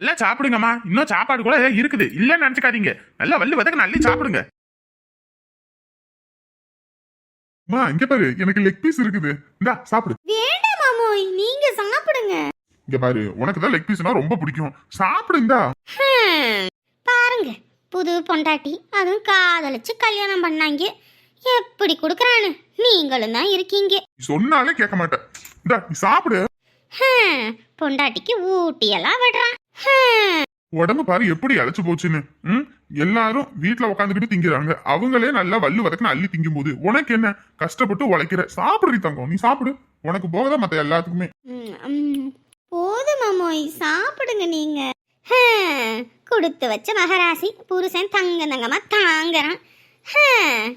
நல்லா சாப்பிடுங்கம்மா. இன்னும் சாப்பாடு கூட இருக்குது. இல்லன்னு நினைச்சுக்காதீங்க. நல்லா வள்ளி வதக்க நல்லி சாப்பிடுங்க. மா இங்க பாரு. எனக்கு லெக் பீஸ் இருக்குது. இந்தா சாப்பிடு. வேண்டாம் மாமோய் நீங்க சாப்பிடுங்க. இங்க பாரு. உனக்கு தான் லெக் பீஸ்னா ரொம்ப பிடிக்கும். சாப்பிடு இந்தா. ஹம், பாருங்க. புது பொண்டாட்டி. அதுவும் காதலிச்சு கல்யாணம் பண்ணாங்க. எப்படி கொடுக்குறான்னு நீங்களும் தான் இருக்கீங்க. சொன்னாலே கேட்க மாட்டேன். இந்தா நீ சாப்பிடு. பொண்டாட்டிக்கு ஊட்டியெல்லாம் விடுறான். ஹம், உடம்பு பாரு எப்படி அழைச்சு போச்சுன்னு. ம்? எல்லாரும் வீட்ல உட்காந்துக்கிட்டு திங்கிறாங்க. அவங்களே நல்லா வள்ளு வதக்குன்னு அள்ளி திங்கும் போது உனக்கு என்ன? கஷ்டப்பட்டு உழைக்கிற. சாப்பிடுறீ தங்கம் நீ சாப்பிடு. உனக்கு போகதான் மத்த எல்லாத்துக்குமே. போதும் மாமோய் சாப்பிடுங்க நீங்க. கொடுத்து வச்ச மகராசி புருஷன் தங்க தங்கமா தாங்குறான்.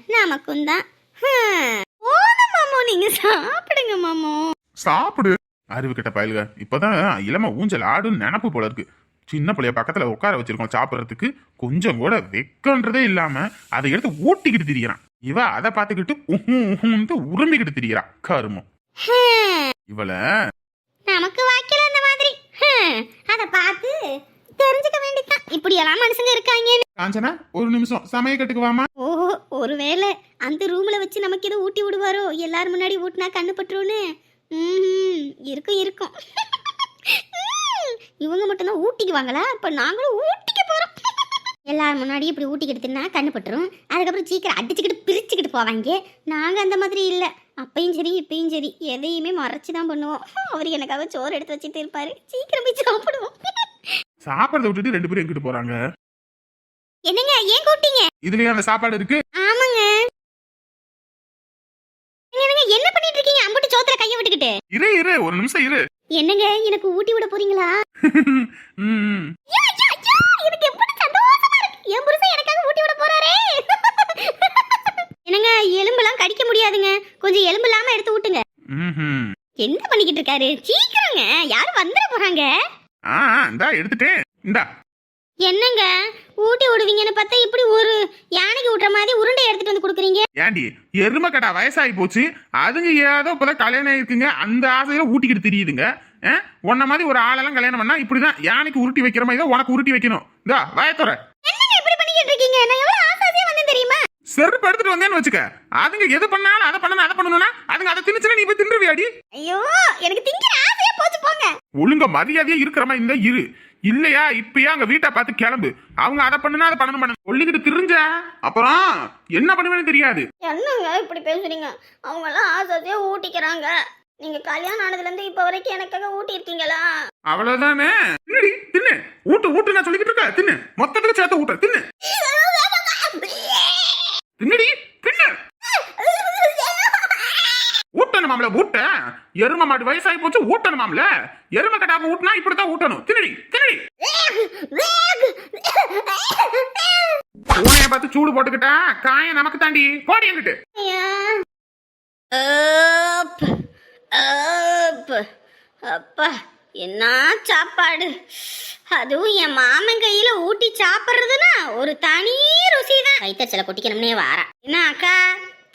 நமக்கும் தான். போதும் மாமோ நீங்க சாப்பிடுங்க மாமோ சாப்பிடு. அறிவு கிட்ட பயலுக இப்பதான் இளம ஊஞ்சல் ஆடுன்னு நினப்பு போல இருக்கு. சின்ன பிள்ளைய பக்கத்துல உட்கார வச்சிருக்கோம் சாப்பிட்றதுக்கு கொஞ்சம் கூட வெக்கன்றதே இல்லாம அதை எடுத்து ஊட்டிக்கிட்டு திரியறான். இவ அதை பார்த்துக்கிட்டு உஹு உஹுன்ட்டு உரும்பிக்கிட்டு திரியறா. கருமம். இவள நமக்கு வாய்க்கல அந்த மாதிரி. அத பார்த்து தெரிஞ்சுக்க வேண்டியதுதான். இப்படி எல்லாம் மனுஷங்க இருக்காங்க. காஞ்சனா ஒரு நிமிஷம் சமயக்கட்டுக்கு வாமா ஓஹோ ஒருவேளை அந்த ரூம்ல வச்சு நமக்கு எதுவும் ஊட்டி விடுவாரோ? எல்லாரும் முன்னாடி ஊட்டினா கண்ணு பட்டுருன்னு? இருக்கும் இருக்கும். இவங்க மட்டும்தான் ஊட்டிக்குவாங்களா? இப்போ நாங்களும் ஊட்டிக்க போறோம். எல்லாரும் முன்னாடி இப்படி ஊட்டிக்கிட்டு தின்னா கண்ணு பட்டுரும். அதுக்கப்புறம் சீக்கிரம் அடிச்சுக்கிட்டு பிரிச்சுக்கிட்டு போவாங்க. நாங்கள் அந்த மாதிரி இல்லை. அப்பயும் சரி இப்பயும் சரி. எதையுமே மறைச்சு தான் பண்ணுவோம். அவர் எனக்காக சோறு எடுத்து வச்சுட்டு இருப்பாரு. சீக்கிரம் போய் சாப்பிடுவோம். சாப்பிடறத விட்டுட்டு ரெண்டு பேரும் எங்கிட்டு போறாங்க? என்னங்க ஏன் கூப்பிட்டீங்க? இதுலயே அந்த சாப்பாடு இருக்கு. ஆமாங்க. என்னங்க என்ன பண்ணிட்டு இருக்கீங்க? அம்புட்டு சோத்துல கைய விட்டுக்கிட்டு. இரு இரு. ஒரு நிமிஷம் இரு. என்னங்க எனக்கு ஊட்டி விட போறீங்களா? எனக்கு எப்படி சந்தோஷமா இருக்கு. என் புருஷன் எனக்காக ஊட்டி விட போறாரே. என்னங்க எலும்பெல்லாம் கடிக்க முடியாதுங்க. கொஞ்சம் எலும்பு இல்லாம எடுத்து ஊட்டுங்க. என்ன பண்ணிக்கிட்டு இருக்காரு? சீக்கிரங்க யாரும் வந்துட போறாங்க. ஆ இந்தா எடுத்துட்டேன் இந்தா. என்னங்க? ஊட்டி விடுவீங்கன்னு பார்த்தா இப்படி ஒரு யானைக்கு விட்டுற மாதிரி உருண்டை எடுத்துட்டு வந்து கொடுக்குறீங்க? ஏண்டி எருமை கடா வயசாகி போச்சு. அதுங்க ஏதோ இப்பதான் கல்யாணம் இருக்குங்க அந்த ஆசையில ஊட்டிக்கிட்டு தெரியுதுங்க. உன்ன மாதிரி ஒரு ஆளெல்லாம் கல்யாணம் பண்ணா இப்படிதான் யானைக்கு உருட்டி வைக்கிற மாதிரி தான் உனக்கு உருட்டி வைக்கணும். இந்தா வயத்தோற என்னங்க இப்படி பண்ணிக்கிட்டு இருக்கீங்க? நான் எவ்வளவு ஆசாசியா வந்தேன் தெரியுமா? செருப்பு எடுத்துட்டு வந்தேன்னு வச்சுக்க. அதுங்க எது பண்ணாலும் அதை பண்ணணும் அதை பண்ணணும்னா அதுங்க அதை திணிச்சுனா நீ போய் தின்றுவியாடி? ஐயோ எனக்கு திங்கிற ஆசையா போச்சு போங்க. ஒழுங்க மரியாதையா இருக்கிற மாதிரி இருந்தா இரு. இல்லையா இப்பயே அங்க வீட்டை பார்த்து கிளம்பு. அவங்க அதை பண்ணுனா அதை பண்ணணும் பண்ண. சொல்லிக்கிட்டு திரிஞ்ச? அப்புறம் என்ன பண்ணுவேன்னு தெரியாது. என்னங்க இப்படி பேசுறீங்க? அவங்க எல்லாம் ஆசாசியா ஊட்டிக்கிறாங்க. நீங்க கல்யாணம் ஆனதுல இருந்து இப்ப வரைக்கும் எனக்காக ஊட்டி இருக்கீங்களா அவ்வளவுதானே தின்னு. ஊட்டு ஊட்டு நான் சொல்லிக்கிட்டு இருக்க தின்னு. மொத்தத்துக்கு சேர்த்து ஊட்ட தின்னு. தின்னுடி. மாமல ஊட்ட. எரும மாடு வயசாகி போச்சு ஊட்டணுமாம்ல எரும கட்டாம ஊட்டினா இப்படித்தான் ஊட்டணும். தின்னடி தின்னடி. பூனைய பார்த்து சூடு போட்டுக்கிட்டா காயம் நமக்கு தாண்டி போடி என்கிட்டு அப்பா என்ன சாப்பாடு? அதுவும் என் மாமன் கையில ஊட்டி சாப்பிடுறதுன்னா ஒரு தனி ருசி தான் வயிற்றுச்சல கொட்டிக்கணும்னே வாரா. என்ன அக்கா?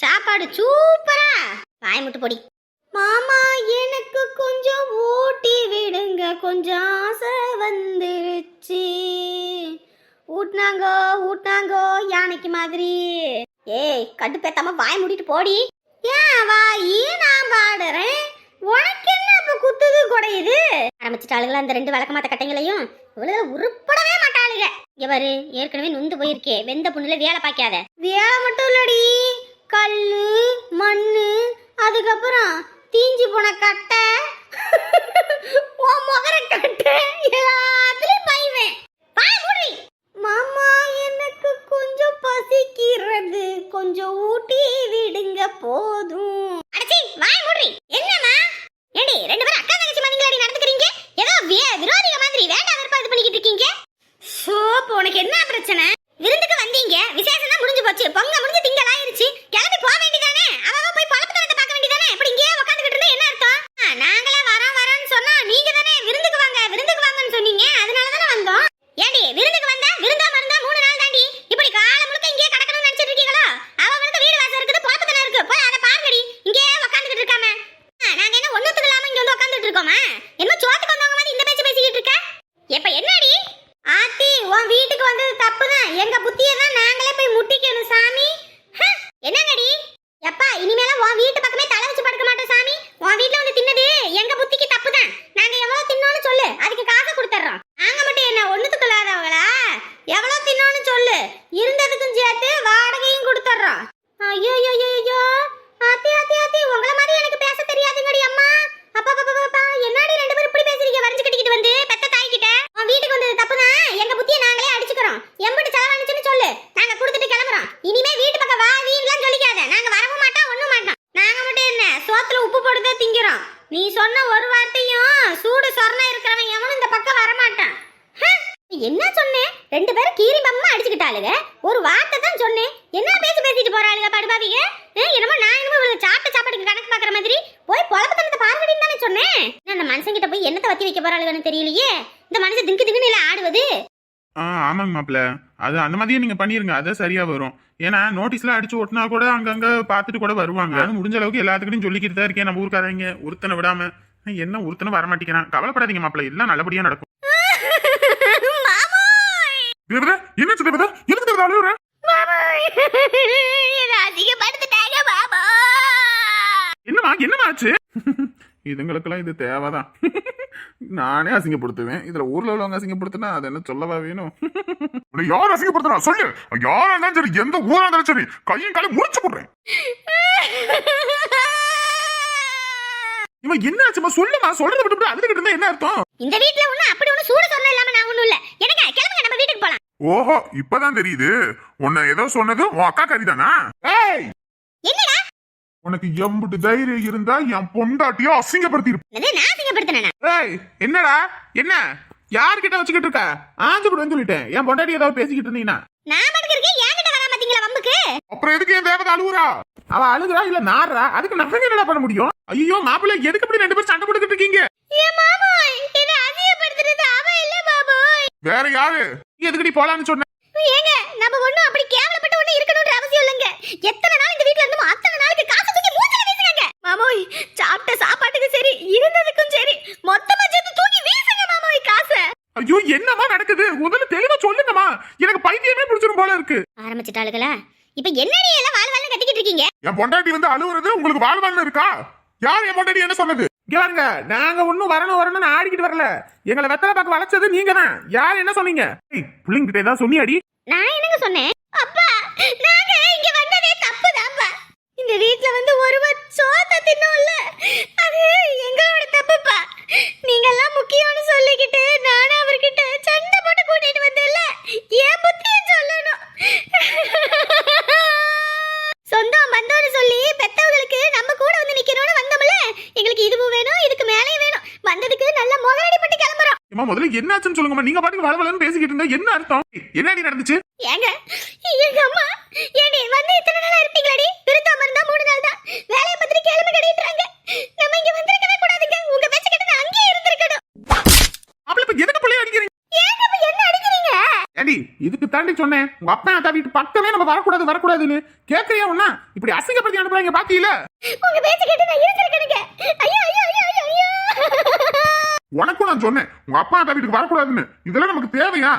சாப்பாடு சூப்பரா. வாய் முட்டு பொடி. மாமா எனக்கு கொஞ்சம் ஊட்டி விடுங்க. கொஞ்சம் ஆசை வந்துருச்சு. ஊட்டினாங்கோ ஊட்டினாங்கோ யானைக்கு மாதிரி. ஏய் கட்டுப்பேத்தாம வாய் மூடிட்டு போடி. ஏன் வாயி நான் பாடுறேன். உனக்கு என்ன இப்ப குத்துது குடையுது ஆரம்பிச்சிட்டாளுங்களா அந்த ரெண்டு விளக்கமாத்த கட்டைங்களையும்? இவ்வளவு உருப்படவே மாட்டாளுங்க இங்க பாரு ஏற்கனவே நொந்து போயிருக்கே. வெந்த புண்ணுல வேலை பார்க்காத வேலை மட்டும் இல்லடி. கல்லு மண்ணு அதுக்கப்புறம் தீஞ்சு போன கட்டை. சாப்பிட்டுட்டு இருக்கோமா? என்ன சோத்துக்கு வந்த நிக்கிறோம் நீ சொன்ன ஒரு வார்த்தையும் சூடு சொரண இருக்கிறவன் எவனும் இந்த பக்கம் வரமாட்டான். என்ன சொன்னேன் ரெண்டு பேரும் கீரி பம்மா அடிச்சுக்கிட்டாளுங்க ஒரு வார்த்தை தான் சொன்னேன் என்ன பேசி பேசிட்டு போறாளுங்க படுபாவிங்க என்னமோ நான் என்னமோ இவளுக்கு சாப்பிட்ட சாப்பாடுக்கு கணக்கு பாக்குற மாதிரி. போய் பொழப்பத்தனத்தை பார்வடின்னு தானே சொன்னேன் அந்த மனுஷங்கிட்ட போய் என்னத்தை வத்தி வைக்க போறாளுங்கன்னு தெரியலையே? இந்த மனுஷன் திங்கு திங்குன்னு ஆடுவது? ஆ ஆமாங்க மாப்பிள்ள. அது அந்த மாதிரியே நீங்க பண்ணிருங்க. அதான் சரியா வரும். ஏன்னா நோட்டீஸ்லாம் அடிச்சு ஒட்டினா கூட அங்கங்க பார்த்துட்டு கூட வருவாங்க. அது முடிஞ்ச அளவுக்கு எல்லாத்துக்கிட்டையும் சொல்லிக்கிட்டு தான் இருக்கேன். நம்ம ஊருக்காரங்க. ஒருத்தனை விடாம. என்ன ஒருத்தனை வர மாட்டேங்கிறான். கவலைப்படாதீங்க மாப்பிள்ள. எல்லாம் நல்லபடியா நடக்கும். தேவதா என்ன தேவதா எதுக்கு தேவதா அழுகுற என்னமா என்னமா ஆச்சு? இதுங்களுக்கெல்லாம் இது தேவைதான். நானே அசிங்கப்படுத்துவேன். இதுல ஊர்ல உள்ளவங்க அசிங்கப்படுத்தினா அது என்ன சொல்லவா வேணும்? யார் அசிங்கப்படுத்துறா? சொல்லு. யாரா இருந்தாலும் சரி எந்த ஊரா இருந்தாலும் சரி கையும் காலையும் முடிச்சு போடுறேன் இவன் என்ன ஆச்சுமா சொல்லுமா சொல்றத விட்டு அதுக்கிட்டு இருந்தா என்ன அர்த்தம்? இந்த வீட்ல ஒண்ணு அப்படி ஒண்ணு சூடு சொன்ன இல்லாம நான் ஒண்ணும் இல்ல. எனக்கு கிளம்புங்க நம்ம வீட்டுக்கு போலாம். ஓஹோ இப்பதான் தெரியுது. உன்னை ஏதோ சொன்னது உன் அக்கா கறிதானா? ஏய்! என்னடா? உனக்கு எம்புட்டு தைரியம் இருந்தா என் பொண்டாட்டியோ அசிங்கப்படுத்தி என்னது ஏய் என்னடா? என்ன? யார்கிட்ட வச்சுக்கிட்டு இருக்க? ஆஞ்சு விடுவேன்னு சொல்லிட்டேன். என் பொண்டாட்டி ஏதாவது பேசிக்கிட்டு இருந்தீங்கன்னா நான் மட்டும் இருக்கேன் என்கிட்ட வரா மாட்டீங்களா வம்புக்கு? அப்புறம் எதுக்கு என் தேவதை அழுகுறா அவ அழுகுறா இல்ல நாடுறா அதுக்கு நம்ம என்ன பண்ண முடியும்? ஐயோ மாப்பிள்ளை எதுக்கு இப்படி ரெண்டு பேரும் சண்டை போட்டுக்கிட்டு இருக்கீங்க? வேற யாரு? நீ எதுக்கடி போலான்னு சொன்ன? ஏங்க நம்ம ஒண்ணும் அப்படி கேவலப்பட்ட ஒண்ணு இருக்கணும்ன்ற அவசியம் இல்லைங்க. எத்தனை நாள் இந்த வீட்ல இருந்தோமோ அத்தனை நாளுக்கு காசு தூக்கி மூஞ்சில வீசுங்க மாமோய் சாப்பிட்ட சாப்பாட்டுக்கு சரி இருந்ததுக்கும் சரி மொத்தமா சேர்த்து தூக்கி வீசுங்க மாமோய் காசை ஐயோ என்னமா நடக்குது முதல்ல தெளிவா சொல்லுங்கம்மா எனக்கு பைத்தியமே பிடிச்சிரும் போல ஆரம்பிச்சிட்டாளுகளா இப்ப என்ன நீ எல்லாம் வாழ் வாழ்னு கட்டிக்கிட்டு இருக்கீங்க? என் பொண்டாட்டி வந்து அழுகுறது உங்களுக்கு வாழ்வாள்னு இருக்கா? யார் என் பொண்டாட்டி என்ன சொன்னது? பாருங்க நாங்க ஒண்ணும் வரணும் வரணும்னு ஆடிக்கிட்டு வரல. எங்களை வெத்தலை பார்க்க வளைச்சது நீங்க தான் யார் என்ன சொன்னீங்க? பிள்ளைங்க கிட்ட ஏதாவது சொன்னியாடி? நான் என்னங்க சொன்னேன்? அப்பா நாங்க இங்க வந்ததே தப்புதான்ப்பா இந்த வீட்ல வந்து ஒரு சோத்த தின்னோம்ல அது எங்களோட தப்புப்பா. நீங்க எல்லாம் முக்கியம்னு சொல்லிக்கிட்டு நானும் அவர்கிட்ட சண்டை போட்டு கூட்டிட்டு வந்தேன்ல. ஏன் புத்தியும் சொல்லணும் சொந்தம் பந்தம்னு சொல்லி பெத்தவங்களுக்கு நம்ம கூட வந்து நிக்கணும்னு வந்தோம்ல எங்களுக்கு இதுவும் வேணும் இதுக்கு மேலேயும் வேணும் வந்ததுக்கு நல்ல முதலாளி பட்டு கிளம்புறோம் ஏமா முதல்ல என்னாச்சுன்னு சொல்லுங்கம்மா. நீங்க பாட்டுக்கு வளவலன்னு பேசிக்கிட்டு இருந்தா என்ன அர்த்தம்? என்னடி நடந்துச்சு? ஏங்க எங்க அம்மா ஏண்டி வந்து இத்தனை நாளா இருப்பீங்களாடி? விருத்தாம இருந்தா மூணு நாள் தான். வேலைய பத்திரி கிளம்பி கடிட்டுறாங்க நம்ம இங்க வந்திருக்கவே கூடாதுங்க. உங்க பேச்ச கேட்டு நான் அங்கேயே இருந்திருக்கணும். அப்பல இப்ப எதுக்கு பிள்ளைய அடிக்கிறீங்க? ஏங்க அப்ப என்ன அடிக்கிறீங்க? ஏடி இதுக்கு தாண்டி சொன்னேன். உங்க அப்பா அத்தா வீட்டு பக்கமே நம்ம வரக்கூடாது வரக்கூடாதுன்னு. கேட்கறியா ஒண்ணா இப்படி அசிங்கப்படுத்தி அனுப்புறாங்க பாத்தீங்களா? உங்க பேச்ச கேட்டு நான் இருந்திருக்கணுங்க. ஐயோ உனக்கும் நான் சொன்னேன். உங்க அப்பா அத்தா வீட்டுக்கு வரக்கூடாதுன்னு. இதெல்லாம் நமக்கு தேவையா?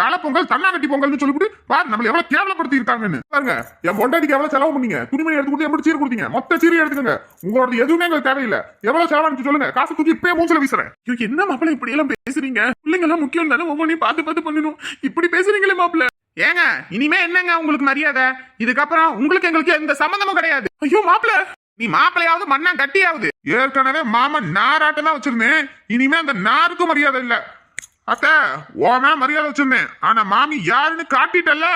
தலை பொங்கல் தன்னாங்கட்டி பொங்கல்னு சொல்லிவிட்டு பாரு நம்மள எவ்வளவு கேவலப்படுத்தி இருக்காங்கன்னு. பாருங்க என் பொண்டாடிக்கு எவ்வளவு செலவு பண்ணீங்க? துணிமணி எடுத்து கொடுத்து எப்படி சீர் கொடுத்தீங்க. மொத்த சீரை எடுத்துக்கங்க. உங்களோட எதுவுமே எங்களுக்கு தேவையில்லை. எவ்வளவு செலவானு சொல்லுங்க. காசு தூக்கி இப்பயே மூஞ்சில வீசுறேன். ஐயோ என்ன மாப்பிள்ள இப்படி எல்லாம் பேசுறீங்க? பிள்ளைங்க எல்லாம் முக்கியம் தானே ஒவ்வொன்றையும் பார்த்து பார்த்து பண்ணணும். இப்படி பேசுறீங்களே மாப்பிள்ள ஏங்க இனிமே என்னங்க உங்களுக்கு மரியாதை? இதுக்கப்புறம் உங்களுக்கு எங்களுக்கு எந்த சம்மந்தமும் கிடையாது. ஐயோ மாப்பிள்ள நீ மாப்பிள்ளையாவது மண்ணா கட்டியாவது. ஏற்கனவே மாமன் நாராட்டம் தான் வச்சிருந்தேன். இனிமே அந்த நாருக்கும் மரியாதை இல்ல. அத்த ஓமே மரியாதை வச்சிருந்தேன். ஆனா மாமி யாருன்னு காட்டிட்டல்ல.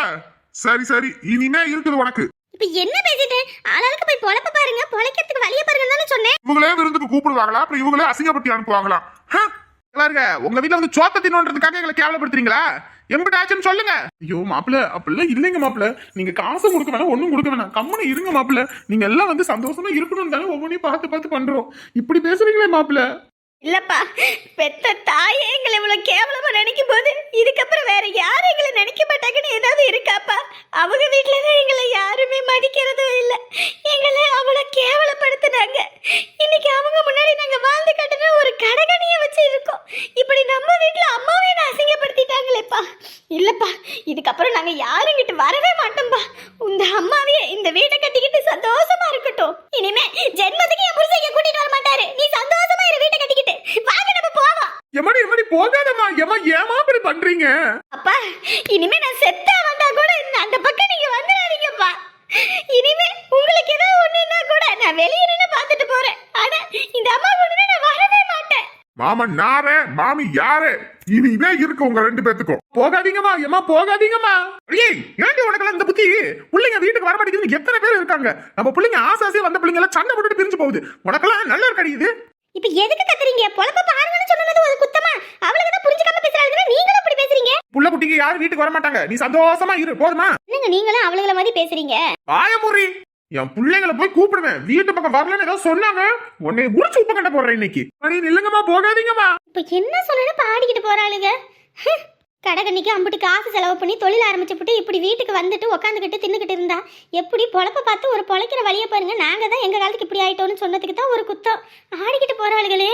சரி சரி இனிமே இருக்குது உனக்கு. இப்ப என்ன பேசிட்டேன் ஆளாளுக்கு போய் பொழப்ப பாருங்க. பொழைக்கிறதுக்கு வழிய பாருங்கன்னு தானே சொன்னேன். இவங்களே விருந்துக்கு கூப்பிடுவாங்களா? அப்புறம் இவங்களே அசிங்கப்படுத்தி அனுப்புவாங்களா? பாருங்க உங்க வீட்டுல வந்து சோத்த தின்னுன்றதுக்காக எங்களை கேவலப்படுத்துறீங்களா? எம்பிட்டு ஆச்சுன்னு சொல்லுங்க. ஐயோ மாப்பிள்ள அப்படிலாம் இல்லைங்க மாப்பிள்ள நீங்க காசு கொடுக்க வேணாம் ஒண்ணும் கொடுக்க வேணாம். கம்முன்னு இருங்க மாப்பிள்ள நீங்க எல்லாம் வந்து சந்தோஷமா இருக்கணும் தானே ஒவ்வொன்றையும் பார்த்து பார்த்து பண்றோம். இப்படி பேசுறீங்களே மாப்பிள்ள இல்லப்பா பெத்த தாயே எங்களை இவ்வளவு கேவலமா நினைக்கும் போது இதுக்கப்புறம் வேற யாரும் எங்களை நினைக்க மாட்டாங்கன்னு ஏதாவது இருக்காப்பா? அவங்க வீட்டுல தான் எங்களை யாருமே மதிக்கிறதும் இல்லை. எங்களை அவ்வளவு கேவலப்படுத்துனாங்க இன்னைக்கு அவங்க முன்னாடி நாங்க வாழ்ந்து கட்டின ஒரு கடகணிய வச்சு இருக்கோம் இப்படி நம்ம வீட்டுல அம்மாவே நான் அசிங்கப்படுத்திட்டாங்களேப்பா இல்லப்பா இதுக்கப்புறம் நாங்க யாருங்கிட்ட வரவே மாட்டோம்பா. இந்த அம்மாவே இந்த வீட்டை கட்டிக்கிட்டு சந்தோஷமா இருக்கட்டும். இனிமே ஜென்மத்துக்கு என் புருஷன் கூட்டிட்டு வர மாட்டாரு. நீ சந்தோஷமா இரு வீட்டை கட்டிக்கிட்டு. வாங்க நம்ம போவோம். எம்மாடி எம்மாடி போகாதம்மா. ஏமா ஏமா இப்படி பண்றீங்க? அப்பா இனிமே நான் செத்தா வந்தா கூட அந்த பக்கம் நீங்க வந்துடாதீங்கப்பா. இனிமே உங்களுக்கு ஏதோ ஒண்ணுன்னா கூட நான் வெளியே நின்னு பார்த்துட்டு போறேன் ஆனா இந்த அம்மா கூட நான் வரவே மாட்டேன் மாமன் நாரே மாமி யாரே? இனிமே இருக்கு உங்க ரெண்டு பேத்துக்கும். போகாதீங்கம்மா ஏமா போகாதீங்கம்மா. ஏய் ஏன்டி உனக்கு இந்த புத்தி? பிள்ளைங்க வீட்டுக்கு வர மாட்டேங்குதுன்னு எத்தனை பேர் இருக்காங்க? நம்ம பிள்ளைங்க ஆசாசியா வந்த பிள்ளைங்க எல்லாம் சண்டை போட்டுட்டு பிரிஞ்சு போகுது. உனக்கெல்லாம் நல்ல இருக்கடி இது? இப்ப எதுக்கு கத்துறீங்க? பொழப்ப பாருங்கன்னு சொன்னது ஒரு குத்தமா? அவளுக்கு தான் புரிஞ்சுக்காம பேசுறாங்க நீங்களும் இப்படி பேசுறீங்க? புள்ள குட்டிக்கு யாரும் வீட்டுக்கு வர மாட்டாங்க. நீ சந்தோஷமா இரு போதுமா? என்னங்க நீங்களும் அவளுகள மாதிரி பேசுறீங்க? வாயமுறி என் பிள்ளைங்களை போய் கூப்பிடுவேன். வீட்டு பக்கம் வரலன்னு ஏதோ சொன்னாங்க? உன்னை முடிச்சு உப்பு கண்ட போடுறேன் இன்னைக்கு. அடி நில்லுங்கம்மா போகாதீங்கம்மா. இப்ப என்ன சொல்லணும் பாடிக்கிட்டு போறாளுங்க கடகண்ணிக்கு அம்பிட்டு காசு செலவு பண்ணி தொழில் ஆரம்பிச்சுப்புட்டு இப்படி வீட்டுக்கு வந்துட்டு உட்காந்துக்கிட்டு தின்னுக்கிட்டு இருந்தா எப்படி பொழப்ப பார்த்து ஒரு பொழைக்கிற வழியை பாருங்க. நாங்க தான் எங்க காலத்துக்கு இப்படி ஆயிட்டோம்னு சொன்னதுக்கு தான் ஒரு குத்தம். ஆடிக்கிட்டு போறாளுகளே